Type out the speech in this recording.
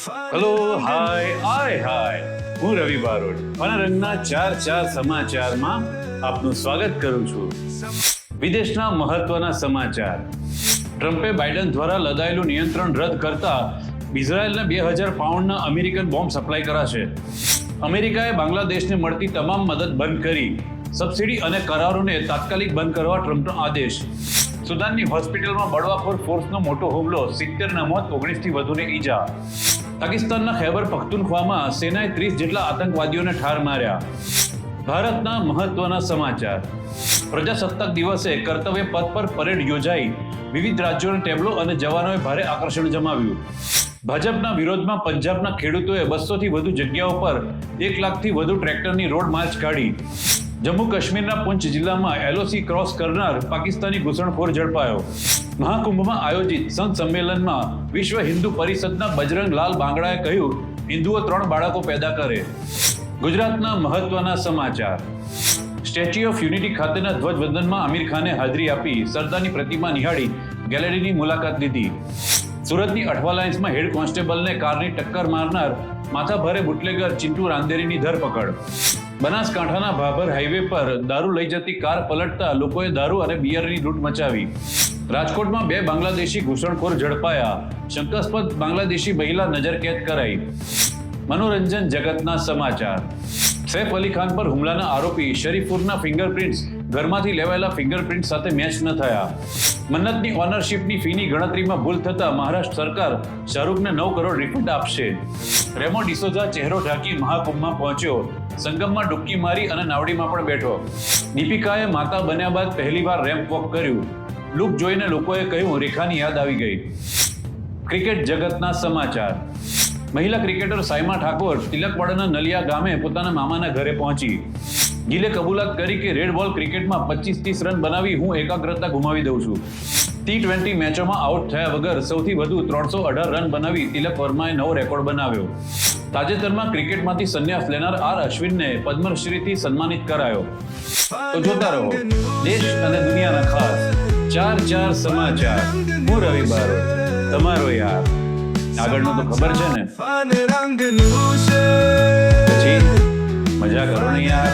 Hello hi આય હાય હું રવિ બારોટ મનરંગના ચાર ચાર સમાચારમાં આપનું સ્વાગત કરું છું. વિદેશના મહત્વના સમાચાર. ટ્રમ્પે બાઇડન દ્વારા લદાયેલું નિયંત્રણ રદ કરતા ઇઝરાયલને બે હજાર પાઉન્ડના અમેરિકન બોમ્બ સપ્લાય કરાશે. અમેરિકાએ બાંગ્લાદેશને મળતી તમામ મદદ બંધ કરી. સબસિડી અને કરારોને તાત્કાલિક બંધ કરવા ટ્રમ્પનો આદેશ. સુદાનની હોસ્પિટલમાં બળવાખોર ફોર્સનો મોટો હુમલો સિત્તેર ના મોત ઓગણીસથી વધુને ઈજા. પાકિસ્તાનના ખૈબર પખ્તુનખ્વામાં સેનાએ ત્રીસ જેટલા આતંકવાદીઓને ઠાર માર્યા. ભારતના મહત્વના સમાચાર. પ્રજાસત્તાક દિવસે કર્તવ્ય પથ પર પરેડ યોજાઈ. વિવિધ રાજ્યોના ટેબલો અને જવાનોએ ભારે આકર્ષણ જમાવ્યું. ભાજપના વિરોધમાં પંજાબના ખેડૂતોએ બસોથી વધુ જગ્યાઓ પર એક લાખથી વધુ ટ્રેક્ટરની રોડ માર્ચ કાઢી. જમ્મુ કાશ્મીરના પુંચ જિલ્લામાં એલઓસી ક્રોસ કરનાર પાકિસ્તાની ઘૂસણખોર ઝડપાયો. મહાકુંભમાં આયોજિત સંત સંમેલનમાં વિશ્વ હિન્દુ પરિષદના બજરંગ લાલ બાંગડાએ કહ્યું, હિન્દુઓ ત્રણ બાળકો પેદા કરે. ગુજરાતના મહત્વના સમાચાર. સ્ટેચ્યુ ઓફ યુનિટી ખાતેના ધ્વજવંદનમાં આમિર ખાને હાજરી આપી સરદારની પ્રતિમા નિહાળી ગેલેરીની મુલાકાત લીધી. સુરતની અઠવા લાઇન્સમાં હેડ કોન્સ્ટેબલને કારની ટક્કર મારનાર માથાભારે બુટલેગર ચિંટુ રાંદેરીની ધરપકડ. બનાસકાંઠાના ભાભર હાઈવે પર દારૂ લઈ જતી કાર પલટતા લોકોએ દારૂ અને બિયરની લૂંટ મચાવી. રાજકોટમાં બે બાંગ્લાદેશી ઘૂસણખોર ઝડપાયા. શંકાસ્પદ બાંગ્લાદેશી મહિલા નજરકેદ કરાઈ. મનોરંજન જગતના સમાચાર. સૈફ અલી ખાન પર હુમલાના આરોપી શરીફપુરના ફિંગરપ્રિન્ટ્સ ઘરમાંથી લેવાયેલા ફિંગરપ્રિન્ટ સાથે મેચ ન થયા. મન્નતની ઓનરશીપની ફીની ગણતરીમાં ભૂલ થતાં મહારાષ્ટ્ર સરકાર શાહરૂખને નવ કરોડ રિફંડ આપશે. રેમો ડિસોઝા ચહેરો ઢાંકી મહાકુંભમાં પહોંચ્યો. સંગમમાં ડૂબકી મારી અને નાવડીમાં પણ બેઠો. દીપિકાએ માતા બન્યા બાદ પહેલીવાર રેમ્પ વોક કર્યું. લુક જોઈને લોકોએ કહ્યું, રેખાની યાદ આવી ગઈ. ક્રિકેટ જગતના સમાચાર. મહિલા ક્રિકેટર સાયમા ઠાકોર તિલકવાડાના નલિયા ગામે પોતાના મામાના ઘરે પહોંચી. ગિલે કબૂલાત કરી કે રેડ બોલ ક્રિકેટમાં પચીસ ત્રીસ રન બનાવી હું એકાગ્રતા ગુમાવી દઉં છું. ટી ટ્વેન્ટી મેચોમાં આઉટ થયા વગર સૌથી વધુ ત્રણસો અઢાર રન બનાવી તિલક વર્માએ નવો રેકોર્ડ બનાવ્યો. તાજેતરમાં ક્રિકેટમાંથી સંન્યાસ લેનાર આર અશ્વિનને પદ્મશ્રીથી સન્માનિત કરાયો. તો જોતા રહો, દેશ અને દુનિયાના ખાસ ચાર ચાર સમાચાર. હું રવિ બારો તમારો યાર. આગળનું તો ખબર છે ને. પછી મજા કરો ને યાર.